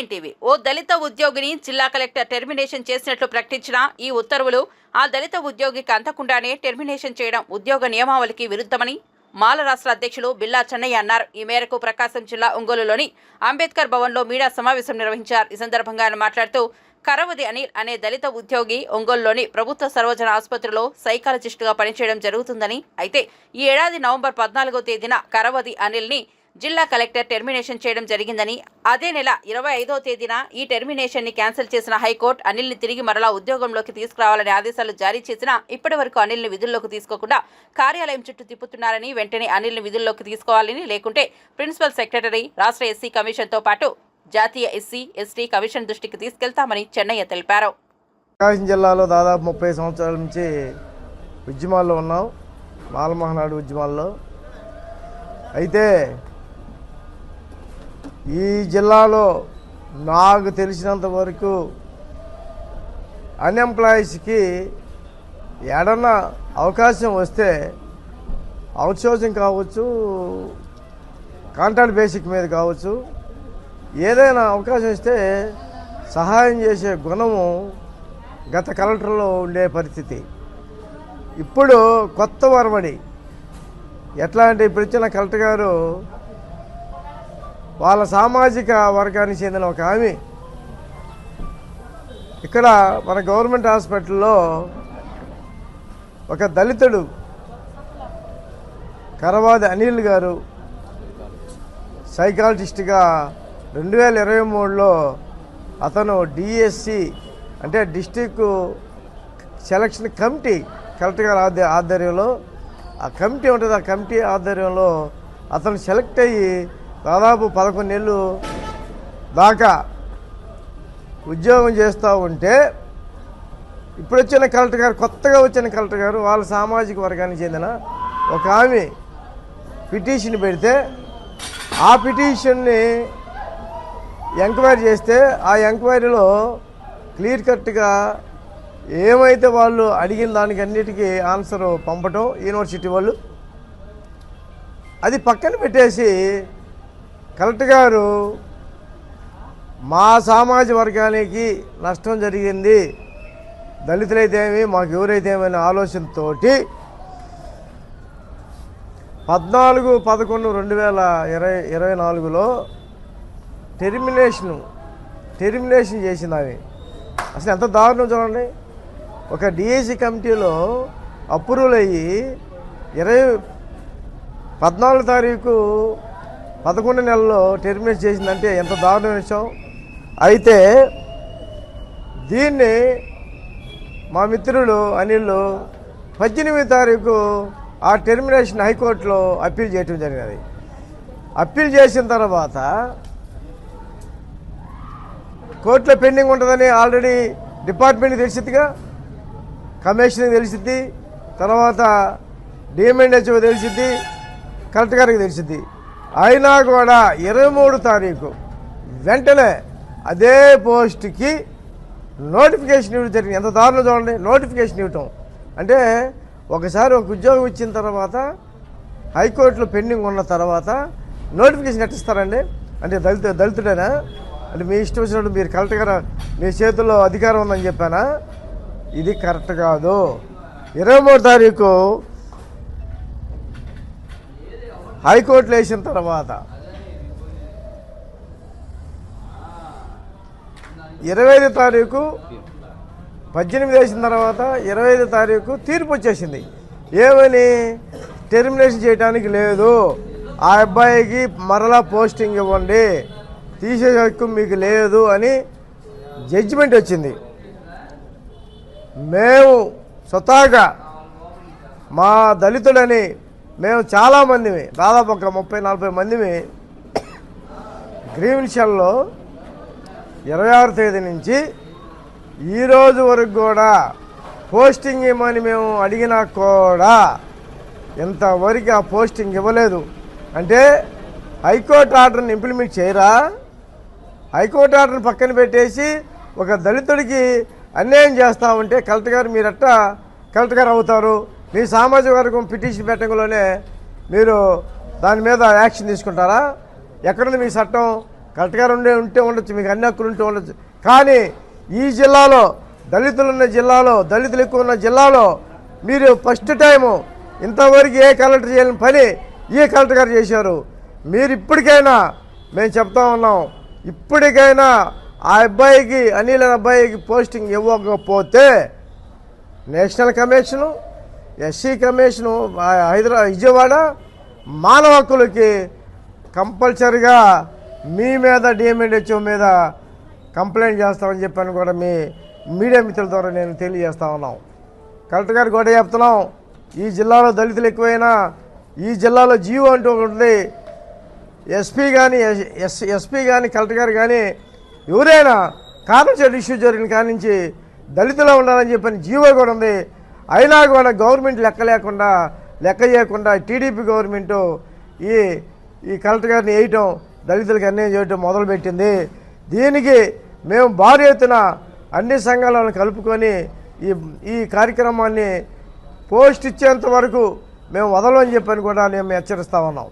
A9 TV ఓ దళిత ఉద్యోగిని జిల్లా collector termination చేసినట్లు ప్రకటించిన ఈ ఉత్తర్వులు ఆ దళిత ఉద్యోగికి అందకుండానే టెర్మినేషన్ చేయడం ఉద్యోగ నియమావళికి విరుద్ధమని మాల రాష్ట్ర అధ్యక్షులు బిల్లా చెన్నయ్య అన్నారు. ఈ మేరకు ప్రకాశం జిల్లా ఒంగోలులోని అంబేద్కర్ భవన్లో మీడియా సమావేశం నిర్వహించారు. ఈ సందర్భంగా ఆయన మాట్లాడుతూ కరవది అనిల్ అనే దళిత ఉద్యోగి ఒంగోలులోని ప్రభుత్వ సర్వజన ఆసుపత్రిలో సైకాలజిస్టుగా పనిచేయడం జరుగుతుందని అయితే ఈ ఏడాది నవంబర్ పద్నాలుగో తేదీన కరవది అనిల్ని జిల్లా కలెక్టర్ టెర్మినేషన్ చేయడం జరిగిందని అదే నెల ఇరవై ఐదో తేదీన ఈ టెర్మినేషన్ని క్యాన్సిల్ చేసిన హైకోర్టు అనిల్ని తిరిగి మరలా ఉద్యోగంలోకి తీసుకురావాలని ఆదేశాలు జారీ చేసినా ఇప్పటి వరకు అనిల్ని విధుల్లోకి తీసుకోకుండా కార్యాలయం చుట్టూ తిప్పుతున్నారని వెంటనే అనిల్ని విధుల్లోకి తీసుకోవాలని లేకుంటే ప్రిన్సిపల్ సెక్రటరీ రాష్ట్ర ఎస్సీ కమిషన్తో పాటు జాతీయ ఎస్సీ ఎస్టీ కమిషన్ దృష్టికి తీసుకెళ్తామని చెన్నయ్య తెలిపారు. ప్రకాశం జిల్లాలో దాదాపు ముప్పై సంవత్సరాల నుంచి ఉద్యమాల్లో ఉన్నాం. మాలమహనాడు ఉద్యమాల్లో. అయితే ఈ జిల్లాలో నాకు తెలిసినంత వరకు అన్ఎంప్లాయీస్కి ఏడన్నా అవకాశం వస్తే అవుట్సోర్సింగ్ కావచ్చు కాంట్రాక్ట్ బేసిక్ మీద కావచ్చు ఏదైనా అవకాశం ఇస్తే సహాయం చేసే గుణము గత కలెక్టర్లో ఉండే పరిస్థితి. ఇప్పుడు కొత్త వరవడి ఎట్లా అంటే ఇప్పుడు ఇచ్చిన కలెక్టర్ గారు వాళ్ళ సామాజిక వర్గానికి చెందిన ఒక ఆమె. ఇక్కడ మన గవర్నమెంట్ హాస్పిటల్లో ఒక దళితుడు కరవాది అనిల్ గారు సైకాలజిస్ట్గా రెండు వేల ఇరవై మూడులో అతను డిఎస్సి అంటే డిస్టిక్ సెలక్షన్ కమిటీ కలెక్టర్ గారి ఆధ్య ఆధ్వర్యంలో ఆ కమిటీ ఉంటుంది ఆ కమిటీ ఆధ్వర్యంలో అతను సెలెక్ట్ అయ్యి దాదాపు పదకొండు ఏళ్ళు దాకా ఉద్యోగం చేస్తూ ఉంటే ఇప్పుడు వచ్చిన కలెక్టర్ గారు కొత్తగా వచ్చిన కలెక్టర్ గారు వాళ్ళ సామాజిక వర్గానికి చెందిన ఒక ఆమె పిటిషన్ పెడితే ఆ పిటిషన్ని ఎంక్వైరీ చేస్తే ఆ ఎంక్వైరీలో క్లియర్ కట్గా ఏమైతే వాళ్ళు అడిగిన దానికి అన్నిటికీ ఆన్సర్ పంపటం యూనివర్సిటీ వాళ్ళు. అది పక్కన పెట్టేసి కలెక్టర్ గారు మా సామాజిక వర్గానికి నష్టం జరిగింది. దళితులైతేమి మాకు ఎవరైతే ఆలోచనతో పద్నాలుగు పదకొండు రెండు వేల ఇరవై ఇరవై నాలుగులో టెర్మినేషన్ టెర్మినేషన్ చేసింది ఆమె. అసలు ఎంత దారుణం చూడండి. ఒక డిఏసీ కమిటీలో అప్రూవల్ అయ్యి ఇరవై పద్నాలుగు తారీఖు పదకొండు నెలలో టెర్మినేట్ చేసిందంటే ఎంత దారుణ విషయం. అయితే దీన్ని మా మిత్రులు అనిల్లు పద్దెనిమిది తారీఖు ఆ టెర్మినేషన్ హైకోర్టులో అప్పీల్ చేయటం జరిగినది. అప్పీల్ చేసిన తర్వాత కోర్టులో పెండింగ్ ఉంటుందని ఆల్రెడీ డిపార్ట్మెంట్కి తెలిసిద్దిగా కమిషన్కి తెలిసిద్ది తర్వాత డిఎంఎన్హెచ్ఓ తెలిసిద్ది కలెక్టర్ గారికి తెలిసిద్ది. అయినా కూడా ఇరవై మూడు తారీఖు వెంటనే అదే పోస్ట్కి నోటిఫికేషన్ ఇవ్వడం జరిగింది. ఎంత దారుణం చూడండి. నోటిఫికేషన్ ఇవ్వటం. అంటే ఒకసారి ఒక ఉద్యోగం ఇచ్చిన తర్వాత హైకోర్టులో పెండింగ్ ఉన్న తర్వాత నోటిఫికేషన్ ఎట్టిస్తారండి అంటే దళిత దళితుడేనా? అంటే మీ ఇష్టం వచ్చినట్టు మీరు కలెక్టర్ గారు మీ చేతుల్లో అధికారం ఉందని చెప్పానా? ఇది కరెక్ట్ కాదు. ఇరవై మూడు తారీఖు హైకోర్టు వేసిన తర్వాత ఇరవై ఐదు తారీఖు పద్దెనిమిది వేసిన తర్వాత ఇరవై ఐదు తారీఖు తీర్పు వచ్చేసింది. ఏమని? టెర్మినేషన్ చేయడానికి లేదు. ఆ అబ్బాయికి మరలా పోస్టింగ్ ఇవ్వండి. తీసే హక్కు మీకు లేదు అని జడ్జిమెంట్ వచ్చింది. మేము స్వతహాగా మా దళితులని మేము చాలామందిమి దాదాపు ఒక ముప్పై నలభై మందిమి గ్రీవిన్షన్లో ఇరవై ఆరు తేదీ నుంచి ఈ రోజు వరకు కూడా పోస్టింగ్ ఇవ్వమని మేము అడిగినా కూడా ఇంతవరకు ఆ పోస్టింగ్ ఇవ్వలేదు. అంటే హైకోర్టు ఆర్డర్ని ఇంప్లిమెంట్ చేయరా? హైకోర్టు ఆర్డర్ని పక్కన పెట్టేసి ఒక దళితుడికి అన్యాయం చేస్తూ ఉంటే కలెక్టర్ గారు మీరట్ట కలెక్టర్ గారు అవుతారు. మీ సామాజిక వర్గం పిటిషన్ పెట్టడంలోనే మీరు దాని మీద యాక్షన్ తీసుకుంటారా? ఎక్కడుంది మీ చట్టం? కరెక్ట్గా ఉండే ఉంటే ఉండొచ్చు మీకు అన్ని హక్కులు ఉంటే ఉండొచ్చు. కానీ ఈ జిల్లాలో దళితులు ఉన్న జిల్లాలో దళితులు ఎక్కువ ఉన్న జిల్లాలో మీరు ఫస్ట్ టైము ఇంతవరకు ఏ కలెక్టర్ చేయని పని ఈ కలెక్టర్ గారు చేశారు. మీరు ఇప్పటికైనా మేము చెప్తా ఉన్నాం ఇప్పటికైనా ఆ అబ్బాయికి అనిల్ అబ్బాయికి పోస్టింగ్ ఇవ్వకపోతే national commission SC commission Hyderabad Vijayawada మానవ హక్కులకి కంపల్సరిగా మీ మీద డిఎంఎన్హెచ్ఓ మీద కంప్లైంట్ చేస్తామని చెప్పాను కూడా మీ మీడియా మిత్రుల ద్వారా నేను తెలియజేస్తా ఉన్నాం. కలెక్టర్ గారు కూడా చెప్తున్నాం ఈ జిల్లాలో దళితులు ఎక్కువైనా ఈ జిల్లాలో జీవో అంటూ ఒకటి ఉంది. ఎస్పీ కానీ ఎస్ ఎస్పీ కానీ కలెక్టర్ గారు కానీ ఎవరైనా కాన్సెట్ ఇష్యూ జరిగిన కానించి దళితులు ఉండాలని చెప్పని జీవో కూడా ఉంది. అయినా కూడా గవర్నమెంట్ లెక్క లేకుండా లెక్క చేయకుండా టీడీపీ గవర్నమెంట్ ఈ ఈ కలెక్టర్ గారిని వేయటం దళితులకు అన్యాయం చేయటం మొదలుపెట్టింది. దీనికి మేము భారీ ఎత్తున అన్ని సంఘాలను కలుపుకొని ఈ ఈ కార్యక్రమాన్ని పోస్ట్ ఇచ్చేంత వరకు మేము వదలని చెప్పని కూడా మేము హెచ్చరిస్తా ఉన్నాం.